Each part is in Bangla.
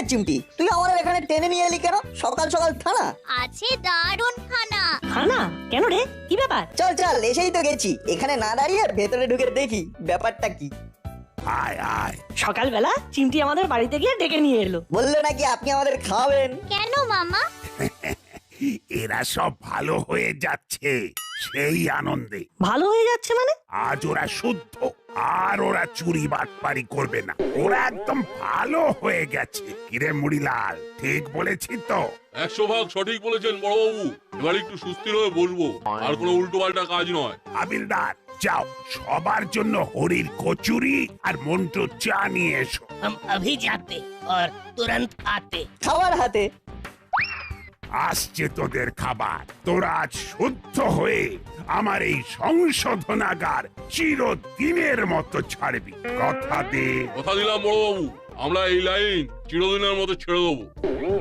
রে চিমটি তুই আমাদের এখানে টেনে নিয়ে এলি কেন? সকাল সকাল থানা। আছে দারুণ খানা খানা কেন রে? কি ব্যাপার? চল চল এসেই তো গেছি। এখানে না দাঁড়িয়ে ভেতরে ঢুকে দেখি ব্যাপারটা কি। আয় আয়। সকালবেলা চিমটি আমাদের বাড়িতে গিয়ে ডেকে নিয়ে এলো। বলল নাকি আপনি আমাদের খাওয়াবেন। কেন মামা? এরা সব ভালো হয়ে যাচ্ছে সেই আনন্দে ভালো হয়ে যাচ্ছে মানে আজ ওরা শুদ্ধ আর ওরা চুরি বাটপারি করবে না ওরা একদম ভালো হয়ে গেছে কিরে মুড়িলাল ঠিক বলেছি তো একশো ভাগ সঠিক বলেছেন বড়বাবু এবার একটু সুস্থির হয়ে বসবো আর কোনো উল্টো পাল্টা কাজ নয় হাবিলদার যাও সবার জন্য হরির কচুরি আর মন্টু চা নিয়ে এসো हम अभी जाते और तुरंत आते খাবার হাতে আসছে তোদের খাবার। তোরা আজ শুদ্ধ হয়ে আমার এই সংশোধনাগার চিরদিনের মতো ছাড়বি। কথা দে। কথা দিলাম বড়বাবু। আমরা এই লাইন চিরদিনের মতো ছেড়ে দেবো।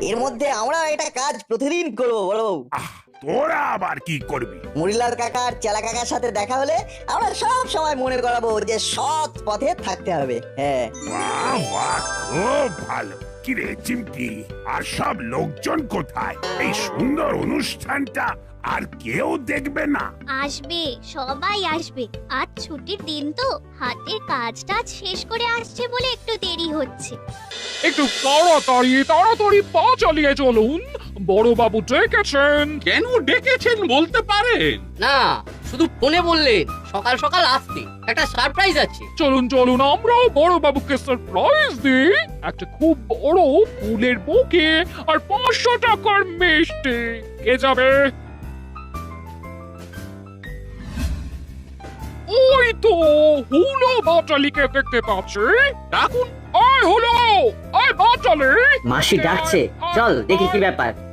এর মধ্যে আমরা এটা কাজ প্রতিদিন করব বড়বাবু। আহ তোরা আবার কি করবি? মুড়িলাল কাকা আর চেলা কাকার সাথে দেখা হলে আমরা সব সময় মনে করাবো যে সৎ পথে থাকতে হবে। হ্যাঁ। বাহ বাহ খুব ভালো। কিরে চিমটি? আর সব লোকজন কোথায়? এই সুন্দর অনুষ্ঠানটা আর কেউ দেখবে না। আসবে সবাই আসবে। আজ ছুটির দিন তো। হাতের কাজটা শেষ করে আসছে বলে একটু দেরি হচ্ছে। একটু তাড়াতাড়ি তাড়াতাড়ি পা চালিয়ে চলুন। বড়বাবু ডেকেছেন। কেন ডেকেছেন বলতে পারেন? না শুধু ফোনে বললেন সকাল সকাল আসতে। একটা সারপ্রাইজ আছে। চলুন চলুন আমরাও বড়বাবুকে সারপ্রাইজ দিই। একটা খুব বড় ফুলের বুকে আর পাঁচশো টাকার মিষ্টি। কে যাবে? ওই তো হুলো বাটালিকে দেখতে পাচ্ছি। ডাকুন। আয় হলো আয় বাটালি। মাসি ডাকছে। চল দেখি কি ব্যাপার।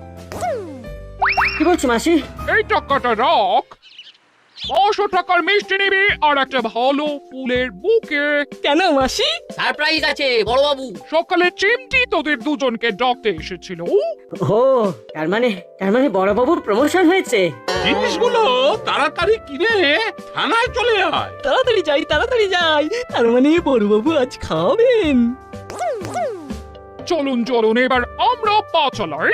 কি বলছো মাসি? এই টাকাটা রাখ। পাঁচশো টাকার মিষ্টি নিবি আর একটা ভালো ফুলের বুকে। কেন মাসি? সারপ্রাইজ আছে বড়বাবু। সকালে চিমটি তোদের দুজনকে ডাকতে এসেছিল। ও তার মানে তার মানে বড়বাবুর প্রমোশন হয়েছে। জিনিসগুলো তাড়াতাড়ি কিনে থানায় চলে আয়। তাড়াতাড়ি যাই তাড়াতাড়ি যাই। তার মানে বড়বাবু আজ খাবেন চলুন চলুন এবার আমরা পা চালাই।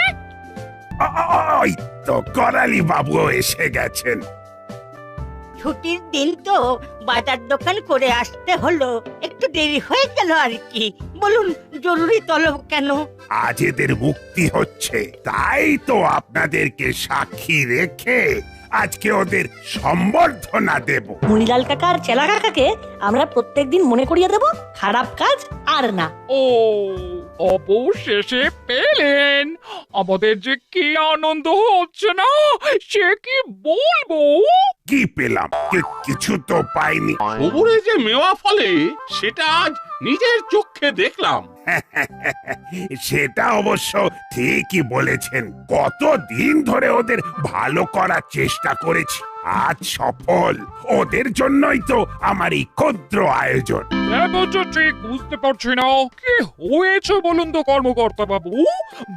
তো করালি বাবু এসে গেছেন। ছুটির দিন তো বাজার দোকান করে আসতে হলো। একটু দেরি হয়ে গেল আর কি। বলুন জরুরি তলব কেন? আজ এদের মুক্তি হচ্ছে তাই তো আপনাদেরকে সাক্ষী রেখে আজকে ওদের সম্বর্ধনা দেব। মুনিলাল কাকা আর চেলা কাকাকে আমরা প্রত্যেকদিন মনে করিয়ে দেব খারাপ কাজ আর না। ও অবশেষে পেলেন। আমাদের যে কি আনন্দ হচ্ছে না সে কি বলব? কি পেলাম? কি- কিছু তো পাইনি। খবরে যে মেওয়া ফলে সেটা আজ নিজের চোখে দেখলাম। সেটা অবশ্য ঠিকই বলেছেন। কত দিন ধরে ওদের ভালো করার চেষ্টা করেছি। আজ সফল। ওদের জন্যই তো আমার এই ক্ষুদ্র আয়োজন। তো ঠিক বুঝতে পারছি না। কি হয়েছে বলুন তো কর্মকর্তা বাবু?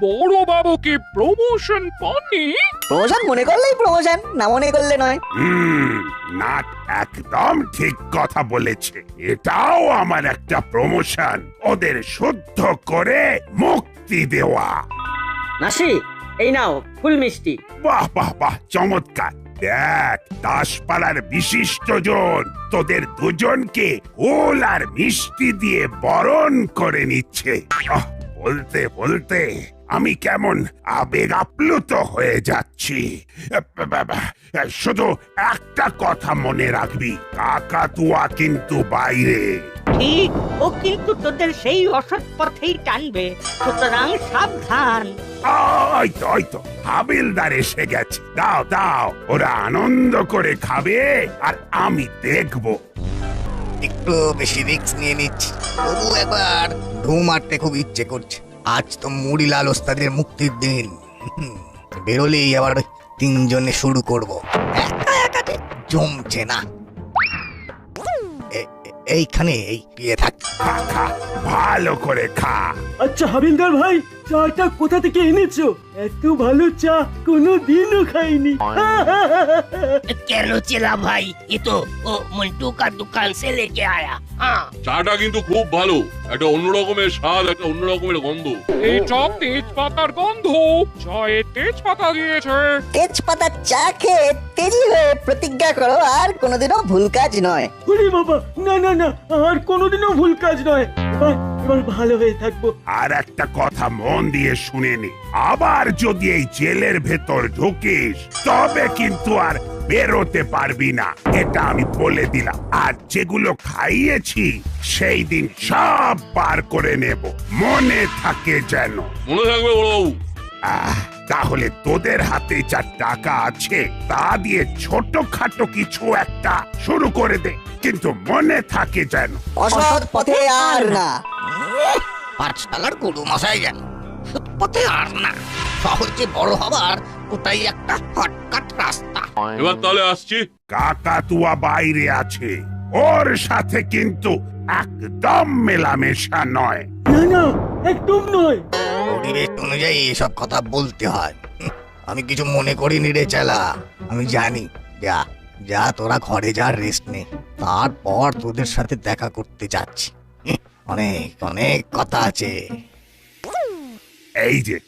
বড় বাবু কি প্রমোশন পাননি? প্রমোশন মনে করলেই প্রমোশন না মনে করলে নয়। হুম নাট একদম ঠিক কথা বলেছে। এটাও আমার একটা প্রমোশন ওদের শুদ্ধ করে মুক্তি দেওয়া। মাসি এই নাও ফুল মিষ্টি। বাহ বাহ বাহ চমৎকার। দেখ দাসপাড়ার বিশিষ্ট জন। তোদের দুজনকে ওল আর মিষ্টি দিয়ে বরণ করে নিচ্ছে। বলতে বলতে। আমি কেমন আবেগ আপ্লুত হয়ে যাচ্ছি। শুধু একটা কথা মনে রাখবি কাকাতুয়া কিন্তু বাইরে। ঠিক ও কিন্তু তোদের সেই অসৎ পথেই টানবে। সুতরাং সাবধান। হাবিলদার এসে গেছে। দাও দাও ওরা আনন্দ করে খাবে আর আমি দেখব। একটু বেশি রিস্ক নিয়ে নিচ্ছি। তবু একবার ঢু মারতে খুব ইচ্ছে করছে। আজ তো মুড়িলাল ওস্তাদের মুক্তির দিন। বেরোলেই আবার তিনজনে শুরু করব। একা একাতে জমছে না। এইখানে এই পিয়ে থাক। খা খা ভালো করে খা। আচ্ছা হাবিলদার ভাই চাটা কোথা থেকে এনেছো? এত ভালো চা কোনো দিনও খাইনি। কেন চেলা ভাই এ তো ও মন্টু কা দোকান সে লেকে আয়া। হ্যাঁ। চাটা কিন্তু খুব ভালো একটা অন্য রকমের স্বাদ একটা অন্য রকমের গন্ধ এটা তেজপাতার গন্ধ। চায়ে তেজপাতা দিয়েছে। তেজপাতা চা খেয়ে তেজি হয়ে প্রতিজ্ঞা করো আর কোনোদিনও ভুল কাজ নয়। ওরে বাবা না না না আর কোনোদিনও ভুল কাজ নয়। এবার ভালো হয়ে থাকব। আর একটা কথা মন দিয়ে শুনে নি আবার যদি এই জেলের ভেতর ঢুকিস তবে কিন্তু আর বেরোতে পারবি না। এটা আমি বলে দিলাম। আর যেগুলো খাইয়েছি সেই দিন সব পার করে নেব। মনে থাকে যেন। মনে থাকবে বড়বাবু। আহ, তাহলে তোদের হাতে যা টাকা আছে তা দিয়ে ছোটখাটো কিছু একটা শুরু করে দে। কিন্তু মনে থাকে যেন অসৎ পথে আর না। পাঠশালার গুরু মশাই যেন পথে আর না। সহজে বড় হবার ওটাই একটা হটকাট রাস্তা। এবার তাহলে আসছি। কাকাতুয়া বাইরে আছে। ওর সাথে কিন্তু একদম মেলামেশা নয়। না না একদম নয়। পরিবেশ অনুযায়ী এসব কথা বলতে হয়। আমি কিছু মনে করিনি রে চালা। আমি জানি। যা যা তোরা ঘরে যা রেস্ট নে। তারপর তোদের সাথে দেখা করতে যাচ্ছি। অনেক অনেক কথা আছে। এই যে।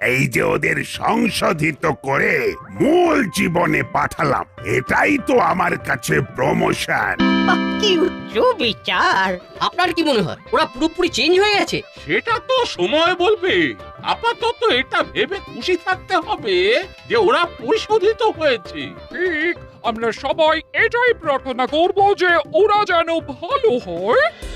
এই যে ওদের সংশোধিত করে মূল জীবনে পাঠালাম এটাই তো আমার কাছে প্রমোশন বাহ, কি উচ্চ বিচার। আপনার কি মনে হয় ওরা পুরোপুরি চেঞ্জ হয়ে গেছে? সেটা তো সময় বলবে। আপাতত এটা ভেবে খুশি থাকতে হবে যে ওরা পরিশোধিত হয়েছে। ঠিক আমরা সবাই এটাই প্রার্থনা করব যে ওরা যেন ভালো হয়।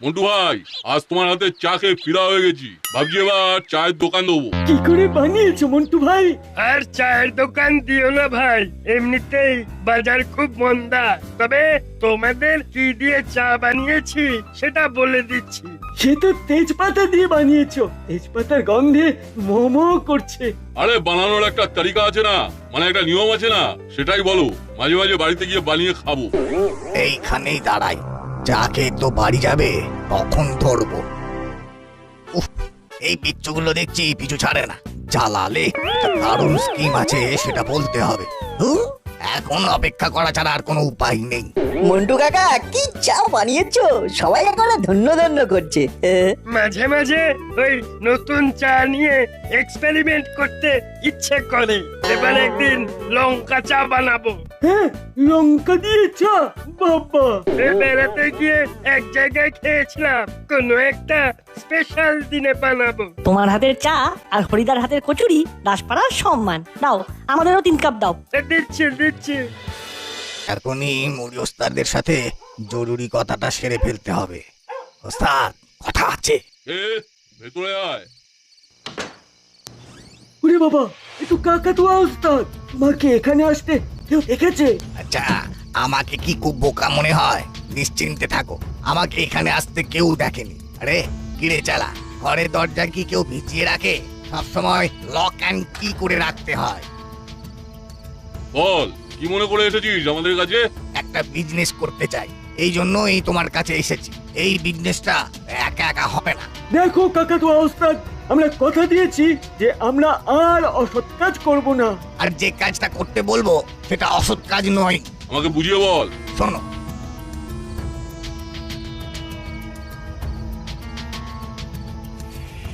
মন্টু ভাই আজ তোমার হাতে চা খেয়ে ফিরা হয়ে গেছি। ভাবছি এবার চায়ের দোকান দেবো। কি করে বানিয়েছো মন্টু ভাই? আর চায়ের দোকান দিও না ভাই এমনিতেই বাজার খুব মন্দা। তবে তোমাদের কি দিয়ে চা বানিয়েছি সেটা বলে দিচ্ছি। সে তো তেজপাতা দিয়ে বানিয়েছো তেজপাতার গন্ধে মোমো করছে। আরে বানানোর একটা তালিকা আছে না মানে একটা নিয়ম আছে না সেটাই বলো মাঝে মাঝে বাড়িতে গিয়ে বানিয়ে খাব। এইখানেই দাঁড়াই। যা খেয়ে তো বাড়ি যাবে তখন ধরবো। উফ এই বিচ্ছুগুলো দেখছি পিছু ছাড়ে না। একটা দারুণ স্কিম আছে সেটা বলতে হবে। হুঁ, এখন অপেক্ষা করা ছাড়া আর কোনো উপায় নেই। মন্টু কাকা কি চা বানিয়েছো? সবাই এখন ধন্য ধন্য করছে। মাঝে মাঝে ওই নতুন চা নিয়ে এক্সপেরিমেন্ট করতে ইচ্ছে করে। এবার একদিন লঙ্কা চা বানাবো। হ্যাঁ লঙ্কা দিয়ে চা? বাবা। বেড়াতে গিয়ে এক জায়গায় খেয়েছিলাম। কোনো একটা স্পেশাল দিনে বানাবো। তোমার হাতের চা আর হরিদার হাতের কচুরি দাসপাড়ার সম্মান। দাও আমাদেরও তিন কাপ দাও। দিচ্ছি দিচ্ছি। এখনই মুড়ি ওস্তাদের সাথে জরুরি কথাটা সেরে ফেলতে হবে। ওস্তাদ কথা আছে। ভেতরে আয়। ওরে বাবা একটু কাকাতুয়া ওস্তাদ মাকে এখানে আসতে কেউ দেখেছে আচ্ছা আমাকে কি খুব বোকা মনে হয়? নিশ্চিন্তে থাকো আমাকে এখানে আসতে কেউ দেখেনি। আরে কিরে চালা ঘরের দরজা কি কেউ ভিজিয়ে রাখে? সবসময় লক অ্যান্ড কি করে রাখতে হয়। বল কি মনে করে এসেছিস আমাদের কাছে? একটা বিজনেস করতে চাই এই জন্যই তোমার কাছে এসেছি। এই বিজনেসটা একা একা হবে না। দেখো কাকাতুয়া ওস্তাদ আমরা কথা দিয়েছি যে আমরা আর অসৎ কাজ করব না। আর যে কাজটা করতে বলব সেটা অসৎ কাজ নয়। আমাকে বুঝিয়ে বল। শোনো।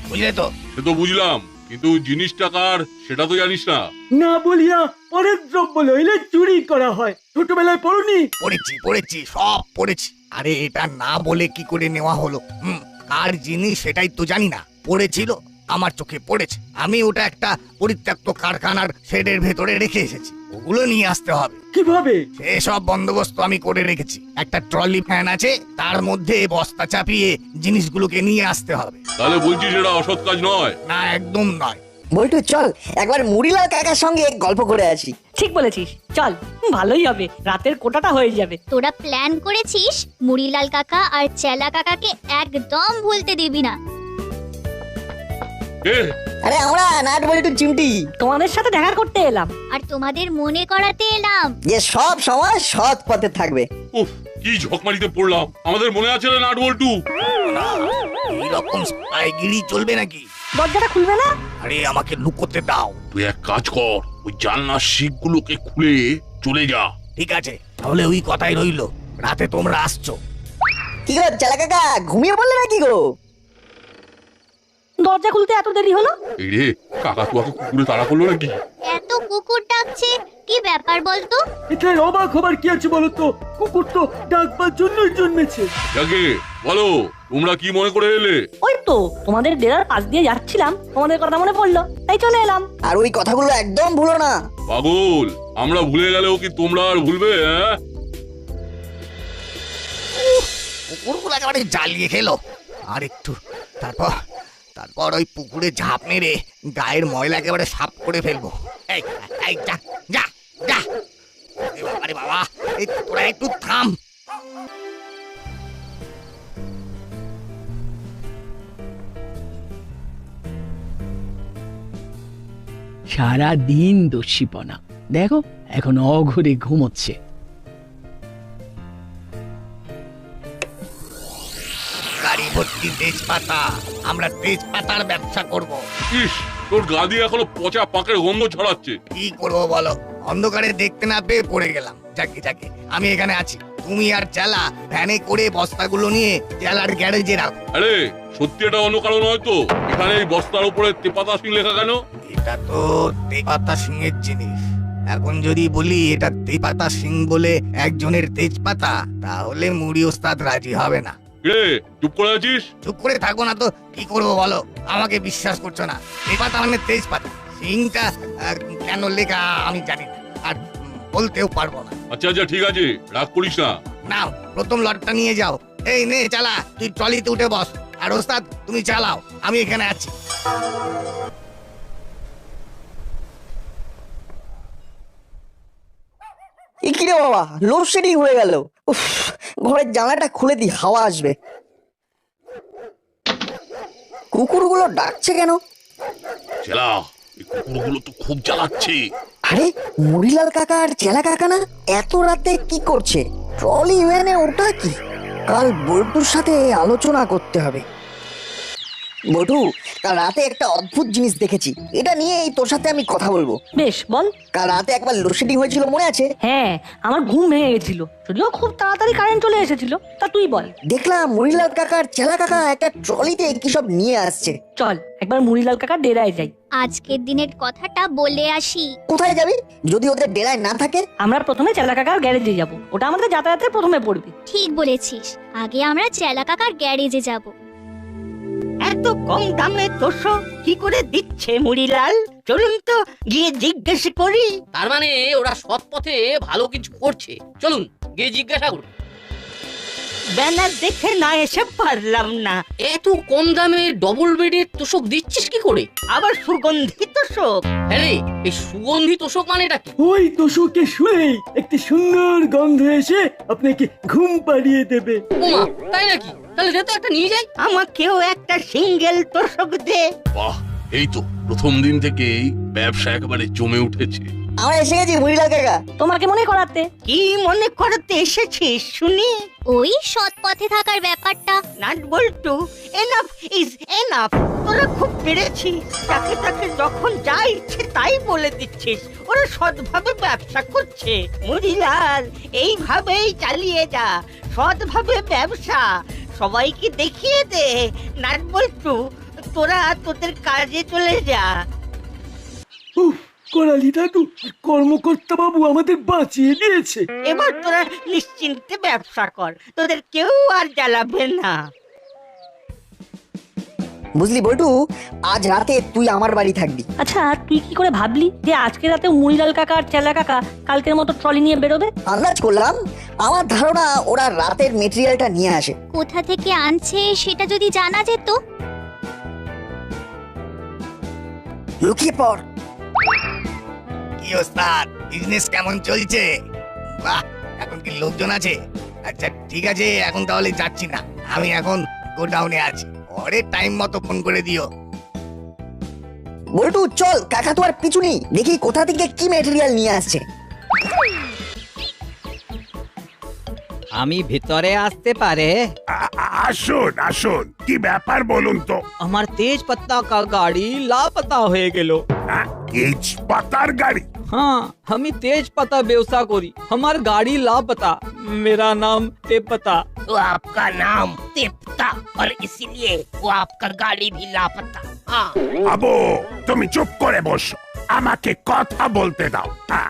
বুঝলে তো? সে তো বুঝলাম কিন্তু জিনিসটা কার সেটা তো জানিস না। না বলিয়া পরের দ্রব্য লইলে চুরি করা হয়। ছোটবেলায় পড়নি? পড়েছি পড়েছি সব পড়েছি। আরে এটা না বলে কি করে নেওয়া হলো? হুম কার জিনিস সেটাই তো জানি না। পড়েছিল আমার চোখে পড়েছে। আমি ওটা একটা পরিত্যক্ত কারখানার শেডের ভেতরে রেখে এসেছি। ওগুলো নিয়ে আসতে হবে। কীভাবে? সেসব বন্দোবস্ত আমি করে রেখেছি। একটা ট্রলি ফ্যান আছে তার মধ্যে বস্তা চাপিয়ে জিনিসগুলোকে নিয়ে আসতে হবে। তাহলে বলছিস এটা অসৎ কাজ নয়। না একদম নয়। বল্টু চল একবার মুড়িলাল কাকার সঙ্গে গল্প করে আসি। ঠিক বলেছিস। চল ভালোই হবে। রাতের কোটাটা হয়ে যাবে। তোরা প্ল্যান করেছিস মুড়িলাল কাকা আর চেলা কাকাকে একদম ভুলতে দিবি না। আরে আমরা নাট বল্টু চিমটি। তোমাদের সাথে দেখা করতে এলাম। আর তোমাদের মনে করাতে এলাম। যে সব সময় সৎ পথে থাকবে। উফ কি ঝকমারিতে পড়লাম। আমাদের মনে আছে না নাট বল্টু? এইরকম স্পাইগিরি চলবে নাকি? দরজাটা খুলবে না? আরে আমাকে লুকোতে দাও। তুই এক কাজ কর ওই জানলার শিখগুলোকে খুলে চলে যা। ঠিক আছে তাহলে ওই কথাই রইল। রাতে তোমরা আসছো। কি গো চেলা কাকা ঘুমিয়ে পড়লে নাকি গো? দরজা খুলতে এত দেরি হলো? এই রে কাকা তুয়াকে কুকুরে তাড়া করল নাকি? এত কুকুর ডাকছে কি ব্যাপার বলতো? এটার অবাক হবার কি আছে বলতো কুকুর তো ডাকবার জন্যই জন্মেছে। যাকে বলো তোমরা কি মনে করে এলে? ওই তো তোমাদের ডেরার পাশ দিয়ে যাচ্ছিলাম তোমাদের কথা মনে পড়ল তাই চলে এলাম। আর ওই কথাগুলো একদম ভুলো না। পাগল আমরা ভুলে গেলেও কি তোমরা আর ভুলবে হ্যাঁ? কুকুরগুলো একেবারে জ্বালিয়ে খেলো। আর একটু তারপর তারপর ওই পুকুরে ঝাঁপ মেরে গায়ের ময়লা একেবারে সাফ করে ফেলব। বাবা এই তোরা একটু থাম। সারা দিন দস্যিপনা। দেখো, এখন অঘরে ঘুমোচ্ছে। ভর্তি তেজপাতা। আমরা তেজপাতার ব্যবসা করব। ইস তোর গা দিয়ে এখনও পচা পাকের গন্ধ ছড়াচ্ছে। কি করব বলো? অন্ধকারে দেখতে না পেয়ে পড়ে গেলাম। যাকে যাকে। আমি এখানে আছি। তুমি আর চালা ভ্যানে করে বস্তাগুলো নিয়ে চালার গ্যারেজে রাখো। আরে সত্যি এটা অন্য কারণ নয় তো? এখানে এই বস্তার উপরে তেপাতা সিং লেখা কেন? এটা তো তেপাতা সিংয়ের জিনিস। এখন যদি বলি এটা তেপাতা সিং বলে একজনের তেজপাতা তাহলে মুড়ি ওস্তাদ রাজি হবে না। রে চুপ করে আছিস? চুপ করে থাকব না তো কি করব বলো? আমাকে বিশ্বাস করছ না। তেপাতা মানে তেজপাতা। সিংটা আহ, কেন লেখা আমি জানি না। আর বলতেও পারব না। আচ্ছা আচ্ছা ঠিক আছে রাগ করিস না। নাও প্রথম লটটা নিয়ে যাও। এই নে চালা তুই ট্রলিতে উঠে বস। আর ওস্তাদ তুমি চালাও আমি এখানে আছি। এ কি রে বাবা? লোডশেডিং হয়ে গেল। উফ ঘরের জানলাটা খুলে দি হাওয়া আসবে। কুকুরগুলো ডাকছে কেন? চেলা এই কুকুরগুলো তো খুব জ্বালাচ্ছে। আরে মুড়িলাল কাকা আর চেলা কাকা না এত রাতে কি করছে? ট্রলি ভ্যানে ওটা কি? কাল বল্টুর সাথে আলোচনা করতে হবে। বটু কাল রাতে একটা অদ্ভুত জিনিস দেখেছি। এটা নিয়ে এই তোর সাথে আমি কথা বলব। বেশ বল। কাল রাতে একবার লোডশেডিং হয়েছিল মনে আছে? হ্যাঁ আমার ঘুম ভেঙে গেছিল। যদিও খুব তাড়াতাড়ি কারেন্ট চলে এসেছিল তা তুই বল। দেখলাম মুড়িলাল কাকার চেলা কাকা একটা ট্রলিতে কি সব নিয়ে আসছে। চল একবার মুড়িলাল কাকা ডেরায় যাই। আজকের দিনের কথাটা বলে আসি। কোথায় যাবি? যদি ওদের ডেরায় না থাকে? আমরা প্রথমে চেলা কাকার গ্যারেজে যাব। ওটা আমাদের যাতায়াতের প্রথমে পড়বে। ঠিক বলেছিস। আগে আমরা চেলা কাকার গ্যারেজে যাব। এত কম দামে তোষক কি করে দিচ্ছে মুড়িলাল? চলুন তো গিয়ে জিজ্ঞেস করি। তার মানে ওরা সৎ পথে ভালো কিছু করছে। চলুন গিয়ে জিজ্ঞাসা করুন। ব্যানার দেখে না এসে পারলাম না। এত কম দামে ডবল বেডের তোষক দিচ্ছিস কি করে? আবার সুগন্ধি তোষক? হ্যাঁ এই সুগন্ধি তোষক মানেটা কি? ওই তোষকে শুনেই একটি সুন্দর গন্ধ এসে আপনাকে ঘুম পাড়িয়ে দেবে। ওমা তাই নাকি? তাহলে দে তো একটা নিয়ে যাই। আমাকেও একটা সিঙ্গেল তোষক দে। বাহ এই তো প্রথম দিন থেকেই ব্যবসা একেবারে জমে উঠেছে। আমরা এসে গেছি মুড়িলাল কাকা। তোমাকে মনে করাতে? কি মনে করতে এসেছিস শুনি? ওই সৎ পথে থাকার ব্যাপারটা। নাট বল্টু এনাফ ইজ এনাফ তোরা খুব পেরেছিস তাকে তাকে যখন যা ইচ্ছে তাই বলে দিচ্ছিস। ওরা সৎভাবে ব্যবসা করছে। মুড়িলাল এইভাবেই চালিয়ে যা। সৎভাবে ব্যবসা। সবাইকে দেখিয়ে দে নাট বল্টু। তোরা তোদের কাজে চলে যা। উফ করালি দাদু কর্মকর্তা বাবু আমাদের বাঁচিয়ে দিয়েছে। এবার তোরা নিশ্চিন্তে ব্যবসা কর তোদের কেউ আর জ্বালাবে না। বুঝলি বল্টু? আজ রাতে তুই আমার বাড়ি থাকবি। আচ্ছা তুই কি করে ভাবলি যে আজকে রাতে মুড়িলাল কাকা আর চেলা কাকা কালকের মতো ট্রলি নিয়ে বেরোবে? আন্দাজ করলাম আমার ধারণা ওরা রাতের মেটেরিয়ালটা নিয়ে আসে। কোথা থেকে আনছে সেটা যদি জানা যেত। লুকিয়ে পড়। কি ওস্তাদ বিজনেস কেমন চলছে? বাহ এখন কি লোকজন আছে? আচ্ছা ঠিক আছে এখন তাহলে যাচ্ছি না। আমি এখন গোডাউনে আছি। পরে টাইম মতো ফোন করে দিও। বলটু চল কাকা তো আর পিছু নেই। দেখি কোথা থেকে কি ম্যাটেরিয়াল নিয়ে আসছে। আমি ভিতরে আসতে পারে। আসুন আসুন। কি ব্যাপার বলুন তো? আমার তেজ কা গাড়ি লাপাতা হয়ে গেল। তেজ পাতার গাড়ি? हाँ हमें तेज पता व्यवसाय करी हमार गाड़ी लापता मेरा नाम ते पता तो आपका नाम तेपता और इसीलिए वो आपका गाड़ी भी लापता हाँ আবু তুমি চুপ করে বসো আমাকে কথা বলতে দাও হ্যাঁ,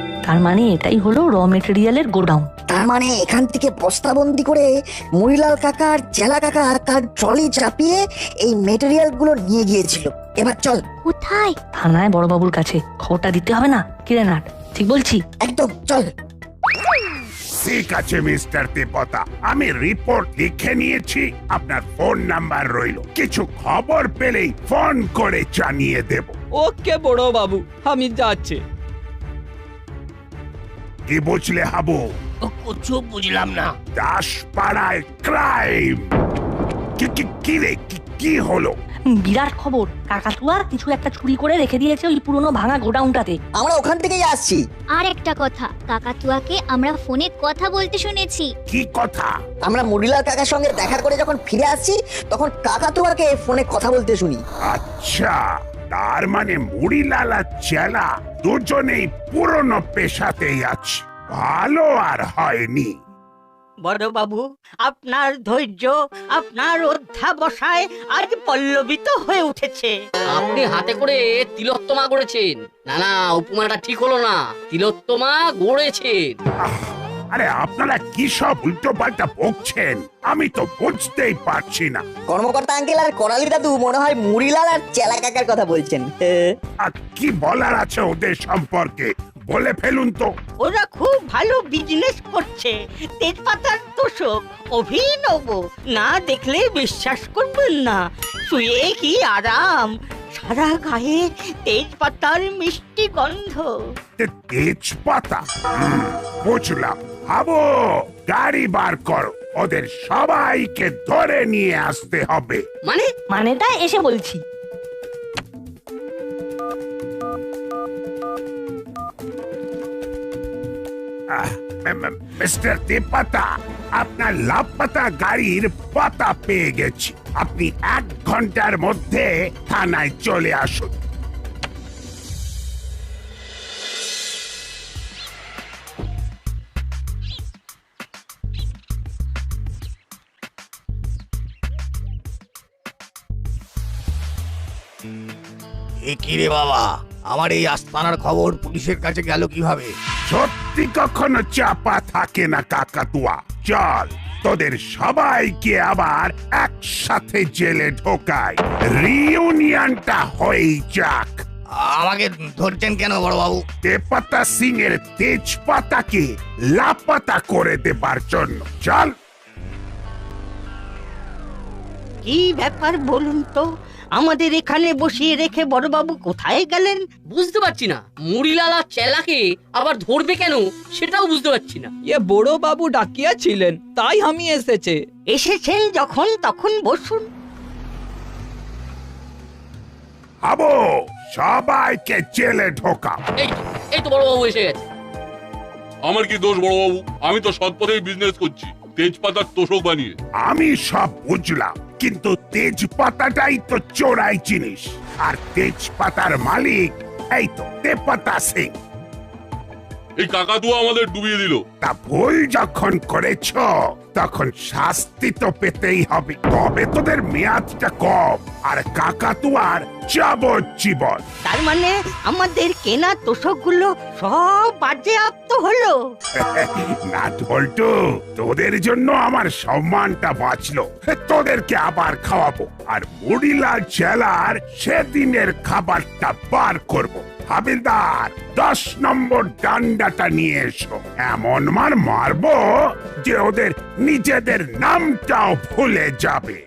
তার মানে এটাই হলো র মেটেরিয়ালের গোডাউন। তার মানে এখান থেকে বস্তাবন্দি করে মুড়িলাল কাকা আর চেলা কাকা তার ট্রলি চাপিয়ে এই মেটেরিয়ালগুলো নিয়ে গিয়েছিল। এবার চল। কোথায়? থানায় বড়বাবুর কাছে খবরটা দিতে হবে না কিরে নাট ঠিক বলছি। একদম চল। ঠিক আছে মিস্টার তেপতা আমি রিপোর্ট লিখে নিয়েছি আপনার ফোন নাম্বার রইল। কিছু খবর পেলেই ফোন করে জানিয়ে দেব। ওকে বড় বাবু আমি যাচ্ছি। কি বুঝলে হাবু? কিছু বুঝলাম না। দাসপাড়ায় ক্রাইম কি কি কি রে কি কি হলো? বিরাট খবর কাকাতুয়ার কিছু একটা চুরি করে রেখে দিয়েছে ওই পুরনো ভাঙা গোডাউনটাতে। আমরা ওখান থেকেই আসছি। আর একটা কথা কাকাতুয়াকে আমরা ফোনে কথা বলতে শুনেছি। কি কথা? আমরা মুডিলার কাকার সঙ্গে দেখা করে যখন ফিরে আসছি তখন কাকাতুয়াকে ফোনে কথা বলতে শুনি। আচ্ছা। তার মানে মুড়িলাল আর চেলা দুজনেই পুরনো পেশাতেই আছে। ভালো আর হয়নি। বড় বাবু আপনার ধৈর্য আপনার অধ্যাবসায় আজ পল্লবিত হয়ে উঠেছে। আপনি হাতে করে তিলোত্তমা গড়েছেন। না না উপমাটা ঠিক হলো না। তিলোত্তমা গড়েছেন। আরে আপনারা কি সব উল্টো পাল্টা বকছেন? আমি তো বুঝতেই পারছি না। কর্মকর্তা আঙ্কেল আর করালি দাদু মনে হয় মুড়িলাল আর চেলা কাকার কথা বলছেন। আর কি বলার আছে ওদের সম্পর্কে? বলে ফেলুন তো। ওরা খুব ভালো বিজনেস করছে। তেজপাতার তোষক অভিনব। না দেখলে বিশ্বাস করবেন না। শুয়ে কি আরাম? সারা গায়ে তেজপাতার মিষ্টি গন্ধ। তে- তেজপাতা? হুম, বুঝলাম। হাবো গাড়ি বার করো। ওদের সবাইকে ধরে নিয়ে আসতে হবে। মানে? মানেটা এসে বলছি। মিস্টার তেপাতা আপনার লাপাতা গাড়ির পাতা পেয়ে গেছি। আপনি এক ঘণ্টার মধ্যে থানায় চলে আসুন। কি রে বাবা? আমার এই আস্তানার খবর পুলিশের কাছে গেল কীভাবে? সত্যি কখনো চাপা থাকে না কাকাতুয়া। চল। তোদের সবাইকে আবার একসাথে জেলে ঢোকায়। রিউনিয়নটা হয়েই যাক। আমাকে ধরছেন কেন বড় বাবু তেপাতা সিং এর তেজপাতাকে লাপাতা করে দেবার জন্য। চল কি ব্যাপার বলুন তো? আমাদের এখানে বসিয়ে রেখে বড়বাবু কোথায় গেলেন? বুঝতে পারছি না। মুড়িলাল চেলাকে আবার ধরবে কেন? সেটাও বুঝতে পারছি না। ये বড় বাবু ডাকিয়া ছিলেন তাই আমি এসেছে। এসেছেন যখন তখন বসুন। আবো সবাইকে জেলে ঢোকা এই তো, এই তো বড় বাবু এসে গেছে। আমার কি দোষ বড় বাবু আমি তো সৎ পথেই বিজনেস করছি। তেজপাতার তোষক বানিয়ে। আমি সব বুঝলাম। কিন্তু তেজপাতাটাই তো চোরাই জিনিস। আর তেজপাতার মালিক এই তো তেপাতা সিং। এই কাকাতুয়া আমাদের ডুবিয়ে দিল। তা ভুল যখন করেছ তখন শাস্তি তো পেতেই হবে। তবে তোদের মেয়াদটা কম আর কাকাতুয়ার যাবজ্জীবন। তার মানে আমাদের কেনা তোষকগুলো সব বাজেয়াপ্ত হলো। না বল্টু তোদের জন্য আমার সম্মানটা বাঁচলো। তোদেরকে আবার খাওয়াবো আর মুড়িলাল জেলার সেদিনের খাবারটা বার করব। হাবিলদার, দশ নম্বর ডান্ডাটা নিয়ে এসো। এমন মার মারবো যে ওদের নিজেদের নামটাও ভুলে যাবে।